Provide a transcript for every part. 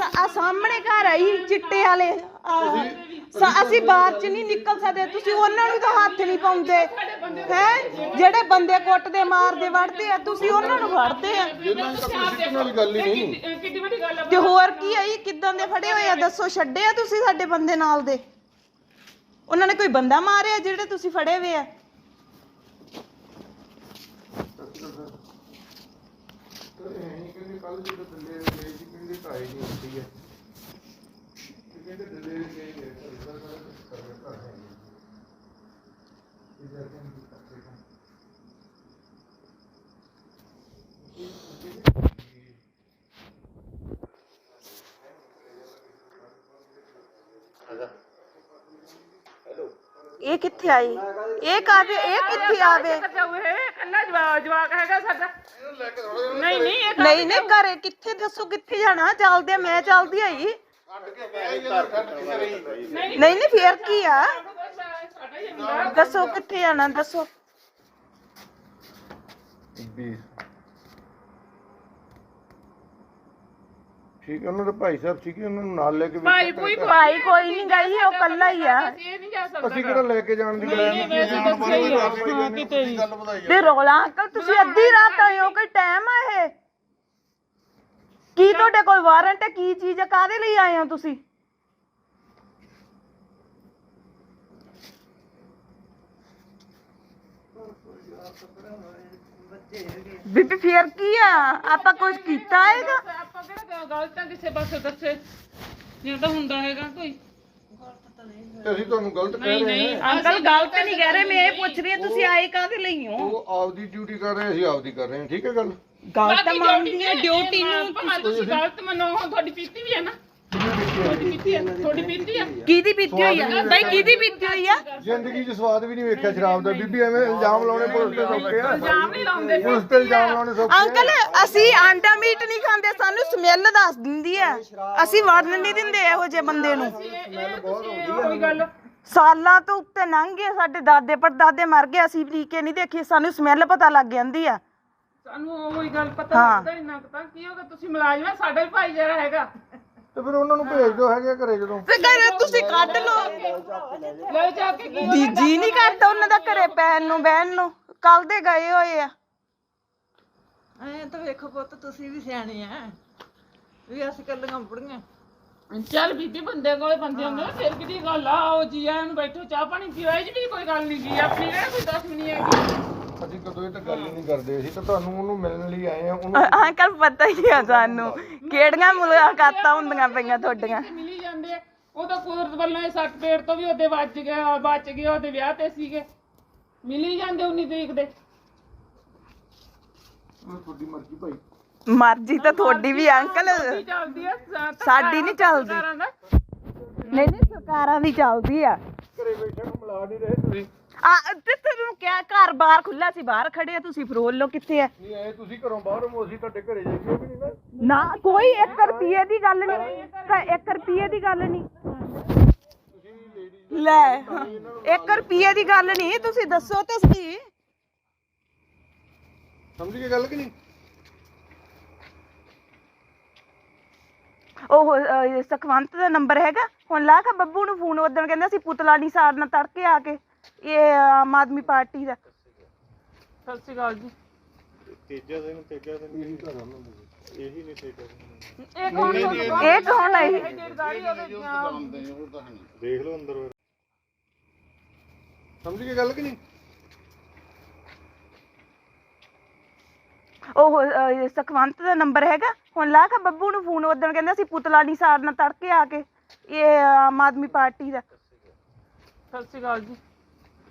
ਆ ਸਾਹਮਣੇ ਘਰ ਆਈ ਚਿੱਟੇ ਵਾਲੇ। ਆਹ, ਸ- ਅਸੀਂ ਬਾਹਰ ਚ ਨਹੀਂ ਨਿਕਲ ਸਕਦੇ। ਤੁਸੀਂ ਉਹਨਾਂ ਨੂੰ ਤਾਂ ਹੱਥ ਨਹੀਂ ਪਾਉਂਦੇ। ਹੈ? ਜਿਹੜੇ ਬੰਦੇ ਕੁੱਟਦੇ ਮਾਰਦੇ ਵੜਦੇ ਆ ਤੁਸੀਂ ਉਹਨਾਂ ਨੂੰ ਫੜਦੇ ਆ। ਇਹਨਾਂ ਦੀ ਤਾਂ ਕੋਈ ਸਿੱਖਣ ਵਾਲੀ ਗੱਲ ਹੀ ਨਹੀਂ। ਇਹ ਕਿੱਡੀ ਵੱਡੀ ਗੱਲ ਆ ਤੇ ਹੋਰ ਕੀ ਆਈ ਕਿਦਾਂ ਦੇ ਫੜੇ ਹੋਏ ਆ? ਦੱਸੋ ਛੱਡੇ ਆ ਤੁਸੀਂ ਸਾਡੇ ਬੰਦੇ ਨਾਲ ਦੇ? ਉਹਨਾਂ ਨੇ ਕੋਈ ਬੰਦਾ ਮਾਰਿਆ ਜਿਹੜੇ ਤੁਸੀਂ ਫੜੇ ਹੋਏ ਆ? ਕਹਿੰਦੇ ਕੱਲ ਜਦੋਂ ਥੱਲੇ ਗਏ ਸੀ ਕਹਿੰਦੇ ਢਾਈ ਨਹੀਂ ਹੁੰਦੀ ਹੈ ਤੇ ਕਹਿੰਦੇ ਥੱਲੇ ਗਏ ਗਏ ਪਰ ਇਦਾਂ ਦਾ ਕੁਝ ਕਰ ਰਿਹਾ ਹੈ ਇਹ ਜਾ ਕੇ ਨਹੀਂ ਕਰਦੇ ਹਾਂ ਇਹ ਕਿੱਥੇ ਆਈ ਇਹ ਕਾਦੇ ਇਹ ਕਿੱਥੇ ਆਵੇ ਜਾਊ ਇਹ ਕੱਲਾ ਜਵਾਕ ਜਵਾਕ ਹੈਗਾ ਸਾਡਾ ਨਹੀਂ ਨਹੀਂ ਇਹ ਨਹੀਂ ਨਹੀਂ ਘਰੇ ਕਿੱਥੇ ਦੱਸੋ ਕਿੱਥੇ ਜਾਣਾ ਚੱਲਦੇ ਆ, ਮੈਂ ਚੱਲਦੀ ਆਈ ਕੱਢ ਕੇ ਪਿਆ ਯਾਰ ਕੱਢ ਕੇ ਰਹੀ ਨਹੀਂ ਨਹੀਂ ਫੇਰ ਕੀ ਆ ਸਾਡਾ ਹੀ ਹੁੰਦਾ ਦੱਸੋ ਕਿੱਥੇ ਜਾਣਾ ਦੱਸੋ ਠੀਕ ਹੈ ਉਹਨਾਂ ਦੇ ਭਾਈ ਸਾਹਿਬ ਸੀਗੇ ਉਹਨਾਂ ਨੂੰ ਨਾਲ ਲੈ ਕੇ ਭਾਈ ਕੋਈ ਭਾਈ ਕੋਈ ਨਹੀਂ ਗਈ ਉਹ ਕੱਲਾ ਹੀ ਆ। ਇਹ ਨਹੀਂ ਜਾ ਸਕਦਾ ਅਸੀਂ ਕਿਹੜਾ ਲੈ ਕੇ ਜਾਣ ਦੀ ਗੱਲ ਨਹੀਂ ਵੈਸੇ ਦੱਸਿਆ ਹੀ ਆ। ਕਿਤੇ ਵੀ ਗੱਲ ਵਧਾਈ ਤੇ ਰੋਲਾ ਅੰਕਲ ਤੁਸੀਂ ਅੱਧੀ ਰਾਤ ਆਏ ਹੋ ਕੋਈ ਟਾਈਮ ਆ ਇਹ? ਕੀ ਤੁਹਾਡੇ ਕੋਲ ਵਾਰੰਟ ਹੈ? ਕੀ ਚੀਜ਼ ਹੈ? ਕਾਦੇ ਲਈ ਆਏ ਹੋ ਤੁਸੀਂ? ਬੀਬੀ ਫੇਰ ਕੀ ਆ? ਆਪਾਂ ਕੁਝ ਕੀਤਾ ਹੈਗਾ? ਗਲਤ ਆ ਕਿਸੇ ਪਾਸੇ ਦੱਸੇ। ਜੇ ਤਾਂ ਹੁੰਦਾ ਹੈਗਾ ਕੋਈ। ਤੇ ਅਸੀਂ ਤੁਹਾਨੂੰ ਗਲਤ ਕਹਿ ਨਹੀਂ ਰਹੇ ਨਹੀਂ ਹਾਂ। ਅੰਕਲ ਗਲਤ ਨਹੀਂ ਕਹਿ ਰਹੇ ਮੈਂ ਇਹ ਪੁੱਛ ਰਹੀ ਹਾਂ ਤੁਸੀਂ ਆਏ ਕਾਦੇ ਲਈ ਹੋ? ਉਹ ਆਪਦੀ ਡਿਊਟੀ ਕਰ ਰਹੇ ਅਸੀਂ ਆਪਦੀ ਕਰ ਰਹੇ ਹਾਂ ਠੀਕ ਹੈ ਗੱਲ? ਗਲਤ ਮੰਨਦੀ ਹੈ ਡਿਊਟੀ ਨੂੰ ਭਾਵੇਂ ਤੁਸੀਂ ਗਲਤ ਮੰਨੋ ਹੁਣ ਤੁਹਾਡੀ ਪੀਤੀ ਵੀ ਹੈ ਨਾ। ਪੀਤੀ ਹੈ ਹੈ ਕਿਹਦੀ ਪੀਤੀ ਹੋਈ ਆ? ਬਾਈ ਕਿਹਦੀ ਪੀਤੀ ਹੋਈ ਆ? ਜ਼ਿੰਦਗੀ 'ਚ ਸਵਾਦ ਵੀ ਨਹੀਂ ਵੇਖਿਆ ਸ਼ਰਾਬ ਦਾ। ਬੀਬੀ ਐਵੇਂ ਇਲਜ਼ਾਮ ਲਾਉਣੇ ਪੁਲਿਸ ਤੇ ਸੌਖੇ ਆ। ਇਲਜ਼ਾਮ ਨਹੀਂ ਲਾਉਂਦੇ। ਪੁਲਿਸ ਤੇ ਇਲਜ਼ਾਮ ਲਾਉਣੇ ਸੌਖੇ ਆ। ਅੰਕਲ ਅਸੀਂ ਆਂਡਾ ਮੀਟ ਨਹੀਂ ਖਾਂਦੇ ਸਾਨੂੰ ਸਮੈਲ ਦੱਸ ਦਿੰਦੀ ਆ। ਅਸੀਂ ਵੜਨ ਨਹੀਂ ਦਿੰਦੇ ਇਹੋ ਜਿਹੇ ਬੰਦੇ ਨੂੰ। ਕੋਈ ਗੱਲ। ਸਾਲਾਂ ਤੋਂ ਉੱਤੇ ਲੰਘ ਗਏ ਸਾਡੇ ਦਾਦੇ ਪੜਦਾਦੇ ਮਰ ਗਏ। ਅਸੀਂ ਵੀ ਕੇ ਨਹੀਂ ਦੇਖੀ ਸਾਨੂੰ ਸਮੈਲ ਪਤਾ ਲੱਗ ਜਾਂਦੀ ਆ। ਸਾਨੂੰ ਉਹੀ ਗੱਲ ਪਤਾ ਹਾਂ। ਲੱਗਦਾ ਇੰਨਾ ਕੁ ਤਾਂ। ਕੀ ਹੋਗਾ ਤੁਸੀਂ ਮੁਲਾਜ਼ਮ ਆ ਸਾਡਾ ਵੀ ਭਾਈਚਾਰਾ ਹੈਗਾ। ਤੇ ਫਿਰ ਉਹਨਾਂ ਨੂੰ ਭੇਜ ਦਿਓ ਹੈਗੇ ਘਰੇ ਜਦੋਂ। ਤੇ ਘਰੇ ਤੁਸੀਂ ਕੱਢ ਲਓ। ਲੈ ਜਾ ਕੇ ਕੀ ਦੀ ਜੀ ਨਹੀਂ ਕਰਦਾ ਉਹਨਾਂ ਦਾ ਘਰੇ ਪੈਣ ਨੂੰ ਬਹਿਣ ਨੂੰ। ਕੱਲ ਦੇ ਗਏ ਹੋਏ ਆ। ਐ ਤਾਂ ਵੇਖੋ ਪੁੱਤ ਤੁਸੀਂ ਵੀ ਸਿਆਣੇ ਆ। ਵੀ ਅਸੀਂ ਕੱਲੀਆਂ ਬੁੜੀਆਂ। ਚੱਲ ਬੀਬੀ ਬੰਦੇ ਕੋਲੇ ਬੰਦੇ ਹੁੰਦੇ ਨੇ ਫਿਰ ਕਿਹਦੀ ਗੱਲ ਆ? ਆਓ ਜੀ ਆਇਆਂ ਨੂੰ ਬੈਠੋ ਚਾਹ ਪਾਣੀ ਪੀਓ। ਇਹ ਵੀ ਕੋਈ ਗੱਲ ਨਹੀਂ ਜੀ ਆਪਣੀ ਕਿਹੜਾ ਕੋਈ ਦਸ ਨਹੀਂ ਹੈਗੀ। ਅਸੀਂ ਕਦੋਂ ਇਹ ਤਾਂ ਗੱਲ ਹੀ ਨਹੀਂ ਕਰਦੇ ਅਸੀਂ ਤਾਂ ਤੁਹਾਨੂੰ ਉਹਨੂੰ ਮਿਲਣ ਲਈ ਆਏ ਆ ਉਹਨੂੰ ਅ- ਅੰਕਲ ਪਤਾ ਹੀ ਆ ਸਾਨੂੰ ਕਿਹੜੀਆਂ ਮੁਲਾਕਾਤਾਂ ਹੁੰਦੀਆਂ ਪਈਆਂ ਤੁਹਾਡੀਆਂ? ਮਿਲੀ ਜਾਂਦੇ ਆ। ਉਹ ਤਾਂ ਕੁਦਰਤ ਵੱਲੋਂ ਇਹ ਸੱਟ ਪੇੜ ਤੋਂ ਵੀ ਉਹਦੇ ਵੱਜ ਗਿਆ ਬਚ ਗਏ ਉਹਦੇ ਵਿਆਹ ਤੇ ਸੀਗੇ। ਮਿਲੀ ਜਾਂਦੇ 19 ਤਰੀਕ ਦੇ। ਤੁਹਾਡੀ ਮਰਜ਼ੀ ਭਾਈ। ਮਰਜ਼ੀ ਤਾਂ ਤੁਹਾਡੀ ਵੀ ਅੰਕਲ। ਕੀ ਚੱਲਦੀ ਆ ਸ- ਸਾਡੀ ਨਹੀਂ ਚੱਲਦੀ। ਸਰਕਾਰਾਂ ਦਾ। ਨਹੀਂ ਨਹੀਂ ਸਰਕਾਰਾਂ ਦੀ ਚੱਲਦੀ ਆ। ਘਰੇ ਬੈਠੇ ਨੂੰ ਮਿਲਾ ਨਹੀਂ ਰਹੇ ਤੁਸੀਂ। ਆ ਤੇ ਤੈਨੂੰ ਕਿਹਾ ਘਰ ਬਾਹਰ ਖੁੱਲਾ ਸੀ ਬਾਹਰ ਖੜੇ ਆ ਤੁਸੀਂ ਫਰੋਲ ਲੋ ਕਿੱਥੇ ਆ? ਨਹੀਂ ਆਏ ਤੁਸੀਂ ਘਰੋਂ ਬਾਹਰ ਹੋ ਅਸੀਂ ਤੁਹਾਡੇ ਘਰੇ ਜਾਈਏ ਵੀ ਨਹੀਂ ਨਾ। ਨਾ ਕੋਈ 1 ਰੁਪਏ ਦੀ ਗੱਲ ਨਹੀਂ 1 ਰੁਪਏ ਦੀ ਗੱਲ ਨਹੀਂ। ਲੈ 1 ਰੁਪਏ ਦੀ ਗੱਲ ਨਹੀਂ ਤੁਸੀਂ ਦੱਸੋ ਤੇ ਸਹੀ। ਸਮਝ ਗਏ ਗੱਲ ਕਿ ਨਹੀਂ? ਉਹ ਸੁਖਵੰਤ ਦਾ ਨੰਬਰ ਹੈਗਾ ਹੁਣ ਲਾ ਕੇ ਬੱਬੂ ਨੂੰ ਫੋਨ ਉਦੋਂ ਕਹਿੰਦਾ ਸੀ ਪੁਤਲਾ ਨਹੀਂ ਸਾੜਨਾ ਤੜਕੇ ਆ ਕੇ। ਇਹ ਆਮ ਆਦਮੀ ਪਾਰਟੀ ਦਾ ਸਤਿ ਸ਼੍ਰੀ ਅਕਾਲ ਜੀ ਤੇਜਾ ਦਿਨ ਤੇਜਾ ਦਿਨ ਇਹੀ ਘਰ ਉਹਨਾਂ ਦੇ ਇਹੀ ਨਹੀਂ ਤੇਜਾ ਦਿਨ ਇਹ ਕੌਣ ਇਹ ਕੌਣ ਹੈ ਇਹ? ਜਿਹੜੀ ਗਾੜੀ ਉਹਦੇ ਦੇਖ ਲਓ ਅੰਦਰ ਸਮਝ ਗਏ ਗੱਲ ਕਿ ਨਹੀਂ ਉਹ ਅਹ, ਸੁਖਵੰਤ ਦਾ ਨੰਬਰ ਹੈਗਾ ਹੁਣ ਲਾ ਕੇ ਬੱਬੂ ਨੂੰ ਫੋਨ ਉਦੋਂ ਕਹਿੰਦਾ ਸੀ ਪੁਤਲਾ ਨਹੀਂ ਸਾੜਨਾ ਤੜਕੇ ਆ ਕੇ ਇਹ ਆਮ ਆਦਮੀ ਪਾਰਟੀ ਦਾ ਸਤਿ ਸ਼੍ਰੀ ਅਕਾਲ ਜੀ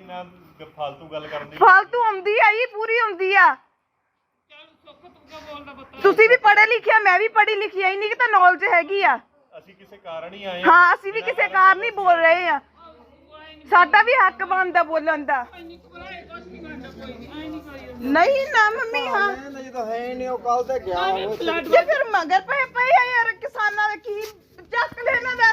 ਇੰਨਾ ਫਾਲਤੂ ਗੱਲ ਕਰਨ ਦੀ? ਫਾਲਤੂ ਆਉਂਦੀ ਆ ਇਹ ਪੂਰੀ ਆਉਂਦੀ ਆ। ਤੂੰ ਤੁਸੀਂ ਵੀ ਪੜ੍ਹੇ ਲਿਖਿਆ ਮੈਂ ਵੀ ਪੜ੍ਹੀ ਲਿਖੀ ਐ ਨਹੀਂ ਕਿ ਤਾਂ ਨੌਲੇਜ ਹੈਗੀ ਆ। ਅਸੀਂ ਕਿਸੇ ਕਾਰਨ ਹੀ ਆਏ ਹਾਂ ਅਸੀਂ ਵੀ ਕਿਸੇ ਕਾਰਨ ਹੀ ਬੋਲ ਰਹੇ ਆ। ਸਾਡਾ ਵੀ ਹੱਕ ਬਣਦਾ ਬੋਲਣ ਦਾ। ਇੰਨੀ ਨਹੀਂ ਨਹੀਂ ਨਹੀਂ। ਨਹੀਂ ਨਾ ਮੰਮੀ ਹਾਂ। ਕਹਿੰਦਾ ਜਦੋਂ ਹੈ ਨਹੀਂ ਉਹ ਕੱਲ ਤੇ ਗਿਆ ਜੇ ਫਿਰ ਮਗਰ ਪਏ ਪਏ ਆ ਯਾਰ ਕਿਸਾਨਾਂ ਦਾ ਕੀ ਚੱਕ ਲੈ ਇਹਨਾਂ ਦਾ?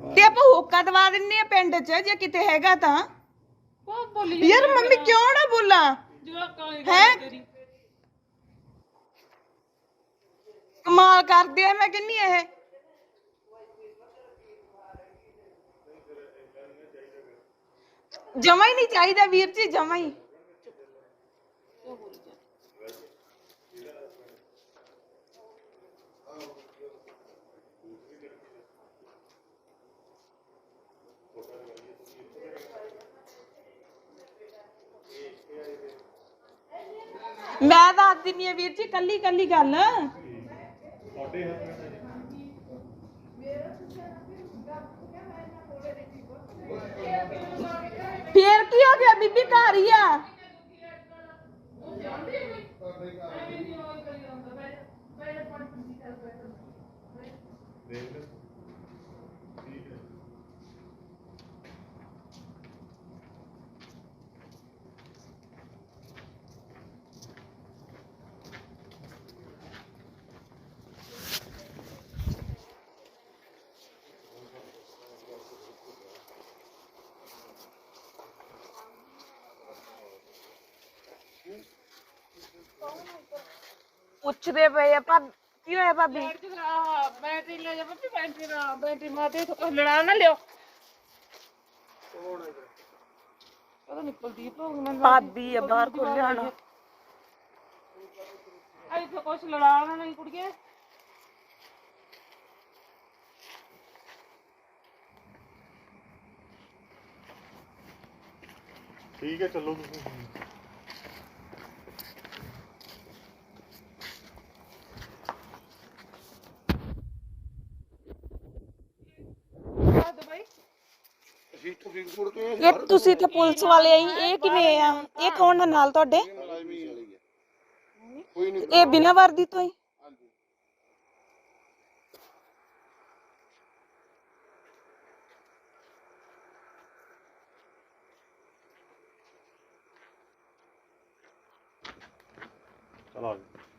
ਤੇ ਆਪਾਂ ਹੋਕਾ ਦਵਾ ਦਿੰਨੇ ਆ ਪਿੰਡ 'ਚ ਜੇ ਕਿਤੇ ਹੈਗਾ ਤਾਂ। ਕੋ ਬੋਲੀ ਜਾਂਦੀ ਯਾਰ ਮੰਮੀ ਕਿਉਂ ਨਾ ਬੋਲਾਂ? ਹੈਂ? ਗੱਲ ਤੇਰੀ। ਕਮਾਲ ਕਰਦੇ ਆ ਮੈਂ ਕਹਿੰਨੀ ਇਹ? ਜਮਾ ਹੀ ਨਹੀਂ ਚਾਹੀਦਾ ਵੀਰ ਜੀ ਜਮਾ ਹੀ। ਮੈਂ ਦੱਸ ਦਿੰਨੀ ਆ ਵੀਰ ਜੀ ਕੱਲੀ ਕੱਲੀ ਗੱਲ। ਫੇਰ ਕੀ ਹੋ ਗਿਆ? ਬੀਬੀ ਘਰ ਹੀ ਆ। ਪੁੱਛਦੇ ਪਏ ਆ ਭਾਬ ਕੀ ਹੋਇਆ ਭਾਬੀ ਬੈਟਰੀ ਆ ਬੈਟਰੀ ਲੈ ਜਾ ਬੱਪੀ ਬੈਟਰੀ ਨਾ ਬੈਟਰੀ ਮਾਤੇ ਤੋਂ ਲੜਾ ਨਾ ਲਿਓ ਪਤਾ ਨਿਕਲਦੀ ਭੋਗ ਮੈਂ ਭਾਬੀ ਆ ਬਾਹਰ ਕੋਲ ਲਿਆਣਾ ਇੱਥੇ ਕੁਛ ਲੜਾ ਨਾ ਨਹੀਂ ਕੁੜੀਏ ਠੀਕ ਹੈ ਚੱਲੋ ਤੁਸੀਂ ਇਹ ਤੁਸੀਂ ਤੇ ਪੁਲਿਸ ਵਾਲੇ ਆਈ ਇਹ ਕਿਵੇਂ ਆ ਇਹ ਕੌਣ ਆ ਨਾਲ ਤੁਹਾਡੇ ਮੁਲਾਜ਼ਮੀ ਵਾਲੀ ਹੈ ਕੋਈ ਨਹੀਂ ਇਹ ਬਿਨਾਂ ਵਰਦੀ ਤੋਂ ਹੀ ਚਲ ਆ ਜਾਓ